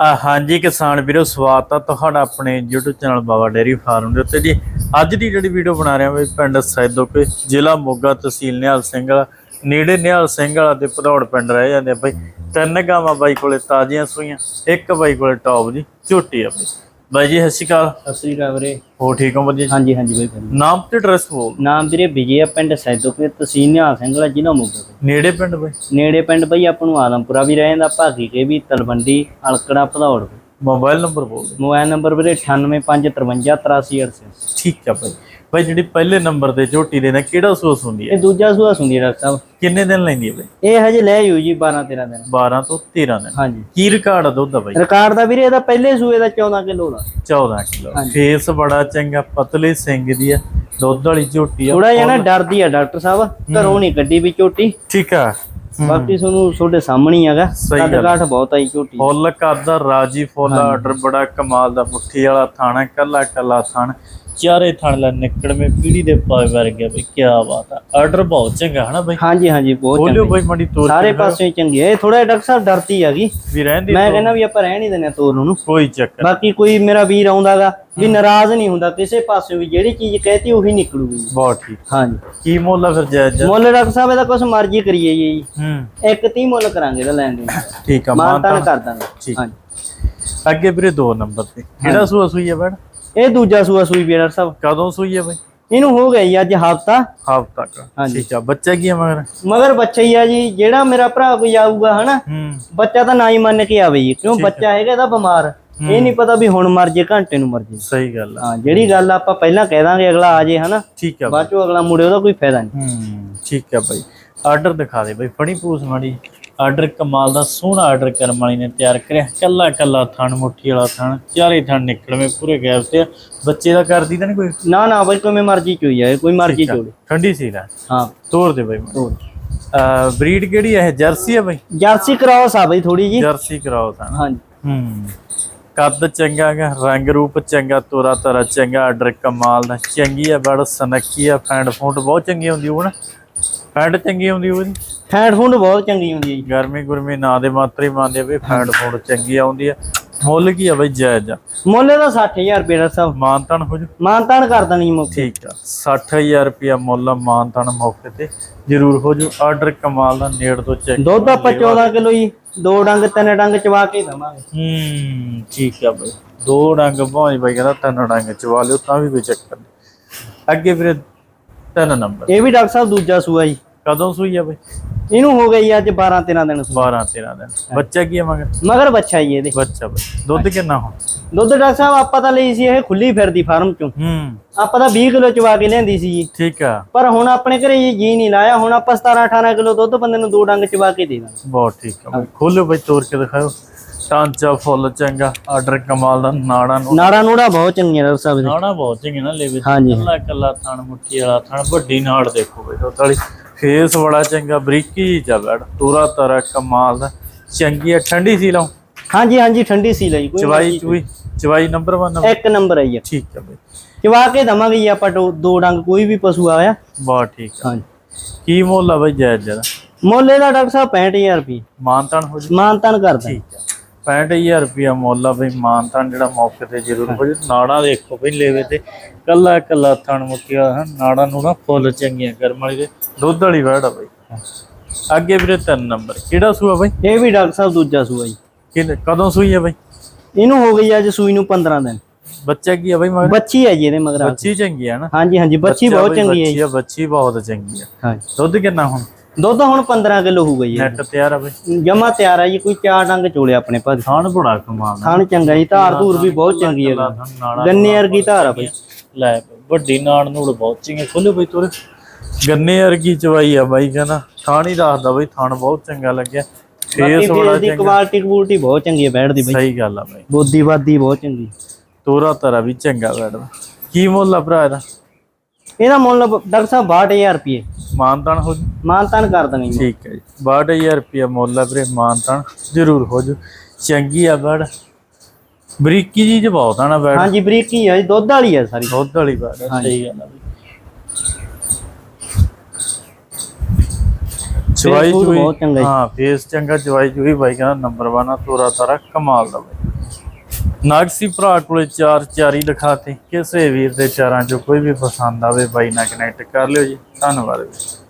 ਹਾਂਜੀ ਕਿਸਾਨ ਵੀਰੋ, ਸਵਾਗਤ ਆ ਤੁਹਾਡਾ ਆਪਣੇ YouTube channel Baba dairy farm ਦੇ ਉੱਤੇ। ਜੀ, ਅੱਜ ਦੀ ਜਿਹੜੀ ਵੀਡੀਓ ਬਣਾ ਰਿਹਾ ਹਾਂ ਪਿੰਡ ਸੈਦੋਕੇ ਜ਼ਿਲ੍ਹਾ ਮੋਗਾ ਤਹਿਸੀਲ ਨਿਹਾਲ ਸਿੰਘ ਵਾਲਾ, ਨੇੜੇ ਨਿਹਾਲ ਸਿੰਘ ਵਾਲਾ ਤੇ ਭਦੌੜ ਪਿੰਡ ਰਹਿ ਜਾਂਦੇ ਆ ਬਾਈ। ਤਿੰਨ ਗਾਵਾਂ ਬਾਈ ਕੋਲੇ ਤਾਜ਼ੀਆਂ ਸੂਈਆਂ, ਇੱਕ ਬਾਈ ਕੋਲੇ ਟੌਪ ਜੀ, ਝੋਟੀ ਆ ਬਾਈ। ਬਾਈ ਜੀ ਸਤਿ ਸ਼੍ਰੀ ਅਕਾਲ ਸਤਿ ਸ੍ਰੀ ਅਕਾਲ ਵੀਰੇ ਹੋ ਠੀਕ ਹੋ ਵਧੀਆ ਜੀ? ਹਾਂਜੀ ਹਾਂਜੀ ਬਾਈ ਭਾਜੀ। ਨਾਮ ਤੇ ਐਡਰੈਸ ਬੋਲ ਨਾਮ ਵੀਰੇ ਵਿਜੇ ਆ ਪਿੰਡ ਸੈਦੋਕੇ ਤਹਿਸੀਲ ਨਿਹਾਲ ਸਿੰਘ ਵਾਲਾ ਜ਼ਿਲ੍ਹਾ ਮੋਗਾ ਤੋਂ। ਨੇੜੇ ਪਿੰਡ ਬਾਈ ਨੇੜੇ ਪਿੰਡ ਬਈ ਆਪਾਂ ਨੂੰ ਆਲਮਪੁਰਾ ਵੀ ਰਹਿ ਜਾਂਦਾ ਭਾਗੀ ਕੇ ਵੀ ਤਲਵੰਡੀ ਅਲਕੜਾ ਭਦੌੜ ਮੋਬਾਈਲ ਨੰਬਰ ਬੋਲ ਦਿਓ। ਮੋਬਾਈਲ ਨੰਬਰ ਵੀਰੇ 9855533888 ਠੀਕ ਆ ਬਾਈ ਬਾਈ ਜਿਹੜੀ ਪਹਿਲੇ ਨੰਬਰ ਤੇ ਝੋਟੀ ਦੇ ਨਾਲ ਕਿਹੜਾ ਸੋਸ ਹੁੰਦੀ ਹੈ? ਇਹ ਦੂਜਾ ਸੂਆ ਸੁਣਦੀ ਡਾਕਟਰ ਸਾਹਿਬ। ਕਿੰਨੇ ਦਿਨ ਲੈਂਦੀ ਹੈ ਬਾਈ ਇਹ ਹਜੇ ਲੈ ਜੂ ਜੀ 12 13 ਦਿਨ। 12 ਤੋਂ 13 ਦਿਨ। ਹਾਂਜੀ। ਕੀ ਰਿਕਾਰਡ ਆ ਦੁੱਧ ਦਾ ਬਾਈ ਰਿਕਾਰਡ ਦਾ ਵੀਰੇ ਇਹਦਾ ਪਹਿਲੇ ਸੂਏ ਦਾ 14 ਕਿਲੋ ਦਾ। 14 ਕਿਲੋ। ਫੇਸ ਬੜਾ ਚੰਗਾ ਪਤਲੇ ਸਿੰਘ ਦੀ ਆ ਦੁੱਧ ਵਾਲੀ ਝੋਟੀ ਆ ਥੋੜਾ ਜਿਹਾ ਨਾ ਡਰਦੀ ਆ ਡਾਕਟਰ ਸਾਹਿਬ। ਘਰੋਂ ਨਹੀਂ ਕੱਢੀ ਵੀ ਝੋਟੀ। ਠੀਕ ਆ। ਬਾਕੀ ਤੁਹਾਨੂੰ ਤੁਹਾਡੇ ਸਾਹਮਣੇ ਹੀ ਹੈਗਾ। ਸਹੀ ਕੱਦ ਗੱਲ। ਕਾਠ ਬਹੁਤ ਆਈ ਝੋਟੀ। ਫੁੱਲ ਕਰਦਾ ਰਾਜੀ ਫੁੱਲ ਆਰਡਰ ਬੜਾ ਕਮਾਲ ਦਾ ਮੁੱਠੀ ਵਾਲਾ ਥਾਣਾ ਕੱਲਾ ਕੱਲਾ ਥਣ। ਚਾਰੇ ਥਣ ਲਾ ਨਿਕੜਵੇਂ ਪੀੜੀ ਦੇ ਪਾਏ ਵਰ ਗਿਆ ਬਈ ਕੀ ਬਾਤ ਆ। ਆਰਡਰ ਬਹੁਤ ਚੰਗਾ ਹਨਾ ਬਈ? ਹਾਂਜੀ ਹਾਂਜੀ ਬਹੁਤ ਬੋਲਿਓ ਚੰਗੀ। ਬਈ ਮੜੀ ਤੋਰ ਸਾਰੇ ਪਾਸੇ ਚੰਗੀ ਹੈ ਇਹ ਥੋੜਾ ਡਾਕਟਰ ਸਾਹਿਬ ਡਰਦੀ ਹੈਗੀ। ਵੀ ਰਹਿੰਦੀ ਮੈਂ ਕਹਿੰਦਾ ਵੀ ਆਪਾਂ ਰਹਿਣ ਹੀ ਦਿੰਦੇ ਹਾਂ ਤੋਰ ਨੂੰ। ਕੋਈ ਚੱਕਰ ਬਾਕੀ ਕੋਈ ਮੇਰਾ ਵੀਰ ਆਉਂਦਾਗਾ ਵੀ ਨਾਰਾਜ਼ ਨਹੀਂ ਹੁੰਦਾ ਕਿਸੇ ਪਾਸੇ ਵੀ ਜਿਹੜੀ ਚੀਜ਼ ਕਹਿਤੀ ਉਹੀ ਨਿਕਲੂਗੀ। ਬਹੁਤ ਠੀਕ। ਹਾਂਜੀ। ਕੀ ਮੁੱਲ ਆ ਫਿਰ ਜਾਇਜ਼ ਜਾ ਮੁੱਲ ਡਾਕਟਰ ਸਾਹਿਬ ਇਹਦਾ ਕੁਛ ਮਰਜ਼ੀ ਕਰੀਏ ਜੀ। ਹੂੰ। ਇੱਕ 30 ਮੁੱਲ ਕਰਾਂਗੇ ਇਹਦਾ ਲੈਣ ਦੇ ਠੀਕ ਆ ਮਾਨਤਾਨ ਮਾਨਤਾ ਕਰ ਦਾਂਗੇ। ਠੀਕ। ਹਾਂਜੀ। ਅੱਗੇ ਵੀਰੇ ਦੋ ਨੰਬਰ ਤੇ। ਕਿਹੜਾ ਸੂਆ ਸੂਈ ਆ ਬੈਣ ਇਹ ਦੂਜਾ ਸੂਆ ਸੂਈ ਵੀ ਡਾਕਟਰ ਸਾਹਿਬ। ਕਦੋਂ ਸੂਈ ਆ ਬਈ? ਇਹਨੂੰ ਹੋ ਗਿਆ ਜੀ ਅੱਜ ਹਫਤਾ। ਹਾਫ ਤੱਕ ਹਾਂਜੀ। ਠੀਕ ਆ ਬੱਚਾ ਕੀ ਮਗਰ? ਮਗਰ ਬੱਚਾ ਹੀ ਆ ਜੀ ਜਿਹੜਾ ਮੇਰਾ ਭਰਾ ਕੋਈ ਆਊਗਾ ਹਨਾ? ਬੱਚਾ ਤਾਂ ਨਾ ਹੀ ਮੰਨ ਕੇ ਆਵੇ ਜੀ ਕਿਉਂ ਬੱਚਾ ਹੈਗਾ ਇਹਦਾ ਬਿਮਾਰ। ਇਹ ਨਹੀਂ ਪਤਾ ਵੀ ਹੁਣ ਮਰ ਜੇ ਘੰਟੇ ਨੂੰ ਮਰ ਜੇ। ਸਹੀ ਗੱਲ ਆ। ਹਾਂ ਜਿਹੜੀ ਗੱਲ ਆਪਾਂ ਪਹਿਲਾਂ ਕਹਿ ਦਾਂਗੇ ਅਗਲਾ ਆ ਜੇ ਹਨਾ? ਠੀਕ ਆ ਬਾਅਦ ਚੋਂ ਅਗਲਾ ਮੁੜੇ ਉਹਦਾ ਕੋਈ ਫਾਇਦਾ ਨਹੀਂ ਠੀਕ ਆ ਬਾਈ। ਆਰਡਰ ਦਿਖਾ ਦੇ ਬਾਈ ਫੜੀ ਪੂਸ ਮਾੜੀ। ਆਰਡਰ ਕਮਾਲ ਦਾ ਸੋਹਣਾ ਆਰਡਰ ਕਰਮ ਵਾਲੀ ਨੇ ਤਿਆਰ ਕਰਿਆ। ਕੱਲਾ ਕੱਲਾ ਥਣ ਮੁੱਠੀ ਵਾਲਾ ਥਣ ਚਾਰੇ ਥਣ ਨਿਕਲਵੇਂ ਪੂਰੇ ਗੈਪ ਤੇ ਆ। ਬੱਚੇ ਦਾ ਕਰਦੀ ਤਾਂ ਨਹੀਂ ਕੋਈ? ਨਾ ਨਾ ਬਈ ਕੋਈ ਮਰਜ਼ੀ ਚੋਈ ਜਾਏ ਕੋਈ ਮਰਜ਼ੀ ਚੋੜੇ ਠੰਡੀ ਸੀ ਲੈ ਹਾਂ। ਤੋਰ ਦੇ ਬਾਈ। ਹੋਰ ਬਰੀਡ ਕਿਹੜੀ ਹੈ ਜਰਸੀ ਆ ਬਾਈ? ਜਰਸੀ ਕਰਾਉਸ ਆ ਬਈ ਥੋੜੀ ਜੀ ਜਰਸੀ ਕਰਾਓ ਤਾਂ ਹਾਂਜੀ। ਹੂੰ। ਕੱਦ ਚੰਗਾ ਗਾ ਰੰਗ ਰੂਪ ਚੰਗਾ ਤੋਰਾ ਤਰਾ ਚੰਗਾ ਆਰਡਰ ਕਮਾਲ ਦਾ। ਚੰਗੀ ਆ ਬੜ ਸਨੱਕੀ ਆ ਫੈਂਡ ਫੁੰਡ ਬਹੁਤ ਚੰਗੀ ਹੁੰਦੀ ਉਹ ਨਾ। ਫੈਂਡ ਚੰਗੀ ਹੁੰਦੀ ਉਹਦੀ ਫੈਂਟ ਫੁੰਡ ਬਹੁਤ ਚੰਗੀ ਹੁੰਦੀ ਹੈ ਜੀ। ਗਰਮੀ ਗੁਰਮੀ ਨਾ ਦੇ ਮਾਤਰੇ ਮੰਨਦੇ ਵੀ ਫੈਂਡ ਫੁੰਡ ਚੰਗੀ ਆਉਂਦੀ ਆ। ਮੁੱਲ ਕੀ ਆ ਬਈ ਜਾਇਜ਼? ਆ ਮੁੱਲ ਇਹਦਾ 60000 ਰੁਪਏ ਦਾ ਸਭ। ਮਾਨਤਨ ਹੋ ਜੂ ਮਾਨਤਾਨ ਕਰ ਜੀ ਮੌਕੇ ਠੀਕ ਆ। 60000 ਰੁਪਿਆ ਮੁੱਲ ਆ, ਮਾਨਤਨ ਮੌਕੇ ਤੇ। ਜ਼ਰੂਰ ਹੋ ਜੂ ਆਰਡਰ ਕਮਾਲ ਦਾ ਨੇੜ ਤੋਂ ਚੈੱਕ ਦੁੱਧ ਆਪਾਂ 14 ਕਿਲੋ ਜੀ ਦੋ ਡੰਗ ਤਿੰਨ ਡੰਗ ਚਵਾ ਕੇ ਦਵਾਂਗੇ। ਹੂੰ ਠੀਕ ਆ ਬਈ। ਦੋ ਡੰਗ ਭਾਵੇਂ ਬਈ ਕਹਿੰਦਾ ਤਿੰਨ ਡੰਗ ਚਵਾ ਲਿਓ ਤਾਂ ਵੀ ਕੋਈ ਚੱਕਰ ਨਹੀਂ। ਅੱਗੇ ਵੀਰੇ ਤਿੰਨ ਨੰਬਰ। ਇਹ ਵੀ ਡਾਕਟਰ ਸਾਹਿਬ ਦੂਜਾ ਸੂਆ ਜੀ। ਕਦੋਂ ਸੂਈ ਆ ਬਈ? ਇਹਨੂੰ ਹੋ ਗਈ ਅੱਜ 12 13 ਦਿਨ ਸੂਆ 12 13 ਦਿਨ। ਬੱਚਾ ਕੀ ਆ ਮਗਰ? ਮਗਰ ਬੱਚਾ ਜੀ ਇਹਦੇ। ਬੱਚਾ ਦੁੱਧ ਕਿੰਨਾ ਹੁਣ? ਦੁੱਧ ਡਾਕਟਰ ਸਾਹਿਬ ਆਪਾਂ ਤਾਂ ਲਈ ਸੀ ਇਹ ਖੁੱਲੀ ਫਿਰਦੀ ਫਾਰਮ ਚੋਂ। ਹੂੰ। ਆਪਾਂ ਤਾਂ 20 ਕਿਲੋ ਚਵਾ ਕੇ ਲਿਆਂਦੀ ਸੀ ਜੀ। ਠੀਕ ਆ। ਪਰ ਹੁਣ ਆਪਣੇ ਘਰੇ ਜੀ ਜੀ ਨਹੀਂ ਲਾਇਆ। ਹੁਣ ਆਪਾਂ 17 18 ਕਿਲੋ ਦੁੱਧ ਬੰਦੇ ਨੂੰ ਦੋ ਡੰਗ ਚਵਾ ਕੇ ਦੇ ਦਾਂਗੇ। ਬਹੁਤ ਠੀਕ ਆ। ਖੋਲੋ ਬਈ ਤੋੜ ਕੇ ਦਿਖਾਓ। ਟਾਂਚਾ ਫੁੱਲ ਚੰਗਾ। ਆਰਡਰ ਕਮਾਲ ਦਾ ਨਾੜਾ ਨੂੰ। ਨਾੜਾ ਨੂੜਾ ਬਹੁਤ ਚੰਗੀਆਂ ਡਾਕਟਰ ਸਾਹਿਬ ਦੇ ਨਾੜਾ ਬਹੁਤ ਚੰਗੇ ਨਾ ਲੈਵੇ। ਹਾਂਜੀ। ਕੱਲਾ ਕੱਲਾ ਥਣ ਮੁੱਠੀ ਵਾਲਾ ਥਣ ਵੱਡੀ ਨਾੜ ਦੇਖੋ ਬਈ ਵਾਲੀ। ਫੇਸ ਬੜਾ ਚੰਗਾ ਬਰੀਕੀ ਜਾ ਬੈੜ ਤੋਰਾ ਤਰਾ ਕਮਾਲ ਦਾ। ਚੰਗੀ ਆ ਠੰਡੀ ਸੀ ਲਾਉ? ਹਾਂਜੀ ਹਾਂਜੀ ਠੰਡੀ ਸੀ ਲਈ ਕੋਈ ਚਵਾਈ ਚੁਈ? ਚਵਾਈ ਨੰਬਰ 1 ਇੱਕ ਨੰਬਰ ਆਈ ਆ ਠੀਕ ਆ ਬਈ। ਚਵਾ ਕੇ ਦਵਾਂਗੇ ਜੀ ਆਪਾਂ ਦੋ ਦੋ ਡੰਗ ਕੋਈ ਵੀ ਪਸ਼ੂ ਆਇਆ। ਬਹੁਤ ਠੀਕ ਆ। ਹਾਂਜੀ। ਕੀ ਮੁੱਲ ਆ ਬਈ ਜਾਇਜ਼ ਜਰਾ ਮੁੱਲ ਇਹਦਾ ਡਾਕਟਰ ਸਾਹਿਬ 65000 ਰੁਪਏ ਮਾਨਤਾਨ ਹੋ ਜੀ? ਮਾਨਤਨ ਕਰਦਾ। ਠੀਕ ਆ। 65000 ਰੁਪਿਆ ਮੁੱਲ ਆ ਬਈ ਮਾਨਤਾਨ ਜਿਹੜਾ ਮੌਕੇ ਤੇ ਜ਼ਰੂਰ ਹੋ ਜੀ ਨਾੜਾ ਦੇਖੋ ਬਈ ਲੈਵੇ ਤੇ ਕੱਲਾ ਕੱਲਾ ਥਣ ਮੁੱਕਿਆ ਨਾੜਾ ਨੂੰ ਨਾ ਫੁੱਲ ਚੰਗੀਆਂ ਕਰਮ ਵਾਲੀ ਦੇ। ਦੁੱਧ ਵਾਲੀ ਵੜ ਆ ਬਈ। ਅੱਗੇ ਵੀਰੇ ਤਿੰਨ ਨੰਬਰ ਕਿਹੜਾ ਸੂਆ ਬਈ? ਇਹ ਵੀ ਡਾਕਟਰ ਸਾਹਿਬ ਦੂਜਾ ਸੂਆ ਜੀ। ਕਦੋਂ ਸੂਈ ਆ ਬਈ? ਇਹਨੂੰ ਹੋ ਗਈ ਅੱਜ ਸੂਈ ਨੂੰ 15 ਦਿਨ। ਬੱਚਾ ਕੀ ਆ ਬਈ ਮਗਰ? ਬੱਚੀ ਹੈ ਜੀ ਇਹਦੇ ਮਗਰ ਬੱਚੀ ਚੰਗੀ ਆ ਨਾ? ਹਾਂਜੀ ਹਾਂਜੀ ਬੱਚੀ ਬਹੁਤ ਚੰਗੀ ਹੈ ਬੱਚੀ ਜੀ ਆ ਬੱਚੀ ਬਹੁਤ ਚੰਗੀ ਆ। ਹਾਂਜੀ। ਦੁੱਧ ਕਿੰਨਾ ਹੁਣ? ਦੁੱਧ ਹੁਣ 15 ਕਿਲੋ ਹੋਊਗਾ ਜੀ। ਨੈਟ ਤਿਆਰ ਆ ਬਈ। ਜਮਾ ਤਿਆਰ ਹੈ ਜੀ ਕੋਈ ਚਾਰ ਡੰਗ ਚੋਲੇ ਆਪਣੇ ਭਾਜੀ। ਥਾਣ ਬੜਾ ਕਮਾਲ ਖਾਣ ਚੰਗਾ ਜੀ ਧਾਰ ਧੂਰ ਵੀ ਬਹੁਤ ਚੰਗੀ ਹੈ ਗੰਨੇ ਵਰਗੀ ਧਾਰ ਆ ਬਈ। ਲੈ ਵੱਡੀ ਨਾੜ ਨੂੜ ਬਹੁਤ ਚੰਗੇ ਖੋਲੇ ਬਈ ਤੋਰੇ। ਗੰਨੇ ਵਰਗੀ ਚਵਾਈ ਆ ਬਾਈ ਕਹਿੰਦਾ। ਥਾਣ ਹੀ ਦੱਸਦਾ ਬਈ ਥਾਣ ਬਹੁਤ ਚੰਗਾ ਲੱਗਿਆ। ਫੇਸ ਬੜਾ ਚੰਗਾ। ਕੁਆਲਿਟੀ ਕੁਆਲਿਟੀ ਬਹੁਤ ਚੰਗੀ ਹੈ ਬੈਠ ਦੀ ਬਈ। ਸਹੀ ਗੱਲ ਆ ਬਾਈ। ਬੋਦੀ ਬਾਦੀ ਬਹੁਤ ਚੰਗੀ। ਤੋਰਾ ਤਰਾ ਵੀ ਚੰਗਾ ਬੈਠਦਾ ਕੀ ਮੁੱਲ ਆ ਭਰਾ ਇਹਦਾ? ਇਹਦਾ ਮੁੱਲ ਡਾਕਟਰ ਸਾਹਿਬ 62000 ਰੁਪਏ ਮਾਨਤਾਨ ਹੋ ਜੂ। ਮਾਨਤਾਨ ਕਰ ਦਾਂਗੇ ਜੀ ਠੀਕ ਹੈ ਜੀ। 62000 ਰੁਪਿਆ ਮੁੱਲ ਆ ਵੀਰੇ ਮਾਨਤਾਨ। ਜ਼ਰੂਰ ਹੋ ਜੂ। ਚੰਗੀ ਆ ਬੜ। ਬਰੀਕੀ ਜੀ ਚ ਬਹੁਤ ਆ ਨਾ ਬੈੜ। ਹਾਂਜੀ ਬਰੀਕੀ ਹੈ ਜੀ ਦੁੱਧ ਵਾਲੀ ਹੈ ਸਾਰੀ। ਦੁੱਧ ਵਾਲੀ ਬੜ ਆ, ਸਹੀ ਗੱਲ ਆ ਬਈ। ਚਵਾਈ ਫੂਡ ਚੁਈ ਬਹੁਤ ਚੰਗਾ ਜੀ। ਹਾਂ ਫੇਸ ਚੰਗਾ ਚਵਾਈ ਚੁਈ ਬਾਈ ਕਹਿੰਦਾ ਨੰਬਰ 1 ਆ ਤੋਰਾ ਤਾਰਾ ਕਮਾਲ ਦਾ ਬਾਈ। ਨਾਗਸੀ ਭਰਾ ਕੋਲੇ ਚਾਰ ਚਾਰੀ ਲਿਖਾਤੇ ਕਿਸੇ ਵੀਰ ਦੇ ਚਾਰਾਂ ਚੋਂ ਕੋਈ ਵੀ ਪਸੰਦ ਆਵੇ ਬਾਈ ਨਾਲ ਕਨੈਕਟ ਕਰ ਲਿਓ ਜੀ। ਧੰਨਵਾਦ ਜੀ